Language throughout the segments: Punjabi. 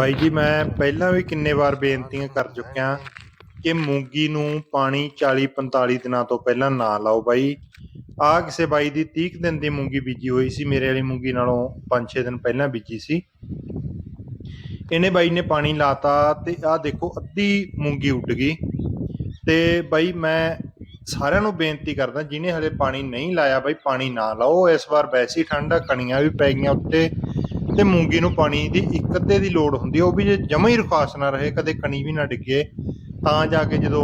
ਬਾਈ ਜੀ, ਮੈਂ ਪਹਿਲਾਂ ਵੀ ਕਿੰਨੇ ਵਾਰ ਬੇਨਤੀਆਂ ਕਰ ਚੁੱਕਿਆ ਕਿ ਮੂੰਗੀ ਨੂੰ ਪਾਣੀ 40 45 ਦਿਨਾਂ ਤੋਂ ਪਹਿਲਾਂ ਨਾ ਲਾਓ ਬਾਈ। ਆ ਕਿਸੇ ਬਾਈ ਦੀ 30 ਕੁ ਦਿਨ ਦੀ ਮੂੰਗੀ ਬੀਜੀ ਹੋਈ ਸੀ, ਮੇਰੇ ਵਾਲੀ ਮੂੰਗੀ ਨਾਲੋਂ 5-6 ਦਿਨ ਪਹਿਲਾਂ ਬੀਜੀ ਸੀ। ਇਹਨੇ ਬਾਈ ਨੇ ਪਾਣੀ ਲਾਤਾ ਤੇ ਆਹ ਦੇਖੋ, ਅੱਧੀ ਮੂੰਗੀ ਉੱਡ ਗਈ। ਤੇ ਬਾਈ, ਮੈਂ ਸਾਰਿਆਂ ਨੂੰ ਬੇਨਤੀ ਕਰਦਾ, ਜਿਹਨੇ ਹਲੇ ਪਾਣੀ ਨਹੀਂ ਲਾਇਆ ਬਾਈ, ਪਾਣੀ ਨਾ ਲਾਓ। ਇਸ ਵਾਰ ਵੈਸੀ ਠੰਡ ਆ, ਕਣੀਆਂ ਵੀ ਪੈ ਗਈਆਂ ਉੱਤੇ। ਤੇ ਮੂੰਗੀ ਨੂੰ ਪਾਣੀ ਦੀ ਇੱਕ ਅੱਧੇ ਦੀ ਲੋੜ ਹੁੰਦੀ ਉਹ ਵੀ ਜੇ ਜਮਾ ਹੀ ਰੁਕਾਸ ਨਾ ਰਹੇ, ਕਦੇ ਕਣੀ ਵੀ ਨਾ ਡਿੱਗੇ, ਤਾਂ ਜਾ ਕੇ ਜਦੋਂ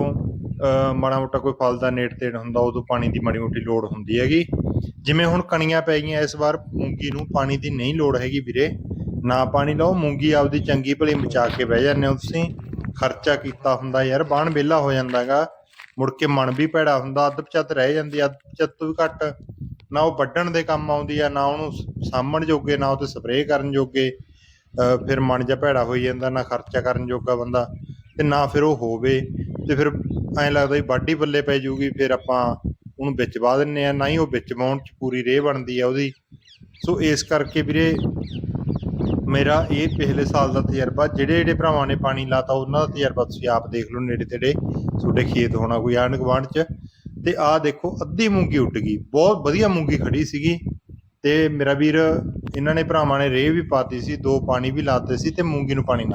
ਮਾੜਾ ਮੋਟਾ ਕੋਈ ਫਲ ਦਾ ਨੇੜ ਤੇੜ ਹੁੰਦਾ, ਉਦੋਂ ਪਾਣੀ ਦੀ ਮਾੜੀ ਮੋਟੀ ਲੋੜ ਹੁੰਦੀ ਹੈਗੀ। ਜਿਵੇਂ ਹੁਣ ਕਣੀਆਂ ਪੈ ਗਈਆਂ, ਇਸ ਵਾਰ ਮੂੰਗੀ ਨੂੰ ਪਾਣੀ ਦੀ ਨਹੀਂ ਲੋੜ ਹੈਗੀ ਵੀਰੇ। ਨਾ ਪਾਣੀ ਲਾਓ, ਮੂੰਗੀ ਆਪਦੀ ਚੰਗੀ ਭਲੀ ਮਚਾ ਕੇ ਬਹਿ ਜਾਂਦੇ ਹੋ ਤੁਸੀਂ। ਖਰਚਾ ਕੀਤਾ ਹੁੰਦਾ ਯਾਰ ਬਾਣ ਵਿਹਲਾ ਹੋ ਜਾਂਦਾਗਾ। ਮੁੜ ਕੇ ਮਨ ਵੀ ਭੈੜਾ ਹੁੰਦਾ, ਅੱਧ ਪਚੱਤ ਰਹਿ ਜਾਂਦੀ, ਅੱਧ ਪਚੱਤ ਤੋਂ ਵੀ ਘੱਟ। ਨਾ ਉਹ ਵੱਢਣ ਦੇ ਕੰਮ ਆਉਂਦੀ ਆ, ਨਾ ਉਹਨੂੰ ਸਾਂਭਣ ਜੋਗੇ, ਨਾ ਉਹ ਤੇ ਸਪਰੇਅ ਕਰਨ ਜੋਗੇ ਫਿਰ ਮਨ ਜਾ ਭੈੜਾ ਹੋਈ ਜਾਂਦਾ, ਨਾ ਖਰਚਾ ਕਰਨ ਜੋਗਾ ਬੰਦਾ, ਤੇ ਨਾ ਫਿਰ ਉਹ ਹੋਵੇ, ਤੇ ਫਿਰ ਐਂ ਲੱਗਦਾ ਵੀ ਵਾਢੀ ਬੱਲੇ ਪੈ ਜੂਗੀ, ਫਿਰ ਆਪਾਂ ਉਹਨੂੰ ਵਿੱਚ ਪਾ ਦਿੰਨੇ ਆ, ਨਾ ਹੀ ਉਹ ਵਿੱਚ ਪਾਉਣ ਚ ਪੂਰੀ ਰੇਹ ਬਣਦੀ ਆ ਉਹਦੀ। ਸੋ ਇਸ ਕਰਕੇ ਵੀਰੇ, ਮੇਰਾ ਇਹ ਪਿਛਲੇ ਸਾਲ ਦਾ ਤਜਰਬਾ, ਜਿਹੜੇ ਜਿਹੜੇ ਭਰਾਵਾਂ ਨੇ ਪਾਣੀ ਲਾਤਾ, ਉਹਨਾਂ ਦਾ ਤਜਰਬਾ ਤੁਸੀਂ ਆਪ ਦੇਖ ਲਓ ਨੇੜੇ ਤੇੜੇ, ਤੁਹਾਡੇ ਖੇਤ ਹੋਣਾ ਕੋਈ ਆਂਢ ਗੁਆਂਢ ਚ। ਤੇ ਆਹ ਦੇਖੋ, ਅੱਧੀ ਮੂੰਗੀ ਉੱਡ ਗਈ। ਬਹੁਤ ਵਧੀਆ ਮੂੰਗੀ ਖੜੀ ਸੀਗੀ ਤੇ ਮੇਰਾ ਵੀਰ, ਇਹਨਾਂ ਨੇ ਭਰਾਵਾਂ ਨੇ ਰੇਹ ਵੀ ਪਾਤੀ ਸੀ, ਦੋ ਪਾਣੀ ਵੀ ਲਾਤੇ ਸੀ ਤੇ ਮੂੰਗੀ ਨੂੰ ਪਾਣੀ ਨਾ